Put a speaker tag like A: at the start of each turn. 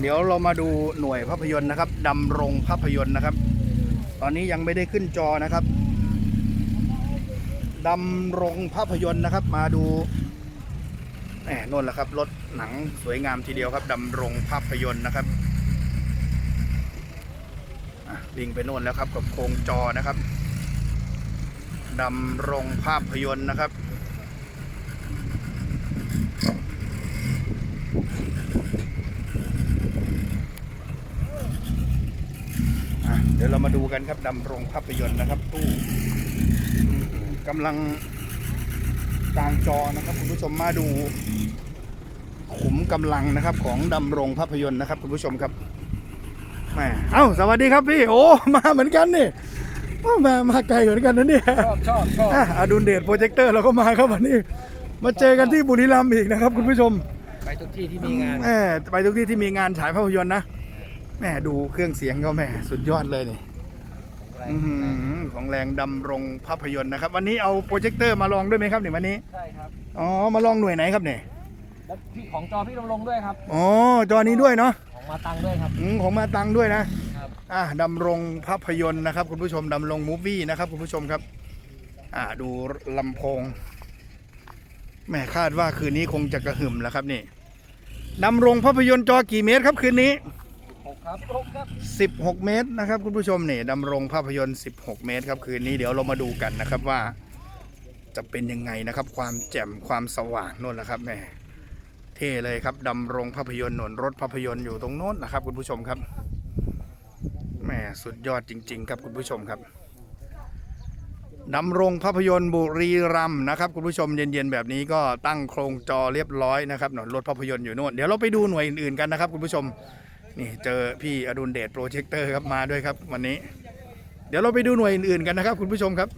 A: เดี๋ยวเรามาดูหน่วยภาพยนตร์นะครับดำรงภาพยนตร์นะครับ ตอนนี้ยังไม่ได้ขึ้นจอนะครับดำรงภาพยนตร์นะครับ มาดูแหมนนแหละครับรถหนังสวยงามทีเดียวครับดำรงภาพยนตร์นะครับวิ่งไปโน่นแล้วครับกับโครงจอนะครับดำรงภาพยนตร์นะครับ เดี๋ยวเรามาดูกันครับดำรงภาพยนตร์นะครับ ตู้กำลังกลางจอนะครับ คุณผู้ชมมาดูขุมกำลังนะครับ ของดำรงภาพยนตร์นะครับ คุณผู้ชมครับแหมเอ้าสวัสดีครับพี่โอ้มาเหมือนกันนี่โอ้มามาไกลเหมือนกันนะเนี่ย
B: ชอบชอบชอบ
A: อะอดุลเดชโปรเจคเตอร์เราก็มาครับวันนี้ มาเจอกันที่บุรีรัมย์อีกนะครับ คุณผู้ชม
B: ไปทุกที่ที่มีงาน
A: แหมไปทุกที่ที่มีงานฉายภาพยนตร์นะ แหมดูเครื่องเสียงเขาแหมสุดยอดเลยนี่อื้อหือของแรงดำรงภาพยนตร์นะครับ วันนี้เอาโปรเจคเตอร์มาลองด้วยไหมครับเนี่ยวันนี้
B: ใช่ครับ
A: อ๋อมาลองหน่วยไหนครับเนี่ย
B: แล้วพี่ของจอพี่ลงลงด้วยครับ
A: อ๋อจอนี้ด้วยเนาะ
B: ของมาตังด้วยครับ
A: อืมของมาตังด้วยนะครับอะดำรงภาพยนตร์นะครับ คุณผู้ชมดำรงมูฟวี่นะครับคุณผู้ชมครับ อ่าดูลำโพงแหม่คาดว่าคืนนี้คงจะกระหึ่มแล้วครับนี่ดำรงภาพยนตร์จอกี่เมตรครับคืนนี้
B: หก ครับหกครับ
A: 16 เมตรนะครับ คุณผู้ชมนี่ดำรงภาพยนตร์ 16 เมตรครับคืนนี้เดี๋ยวเรามาดูกันนะครับว่า จะเป็นยังไงนะครับ ความแจ่มความสว่างโน่นแหละครับแม่เท่เลยครับดำรงภาพยนตร์หนนรถภาพยนตร์อยู่ตรงโน้นนะครับ คุณผู้ชมครับแม่สุดยอดจริง ๆ ครับคุณผู้ชมครับดำรงภาพยนตร์บุรีรัมนะครับคุณผู้ชมเย็นๆแบบนี้ก็ตั้งโครงจอเรียบร้อยนะครับหนนรถภาพยนตร์อยู่โน่นเดี๋ยวเราไปดูหน่วยอื่นๆกันนะครับคุณผู้ชม นี่เจอพี่อดุลเดชโปรเจคเตอร์ครับมาด้วยครับวันนี้ เดี๋ยวเราไปดูหน่วยอื่นๆกันนะครับ คุณผู้ชมครับ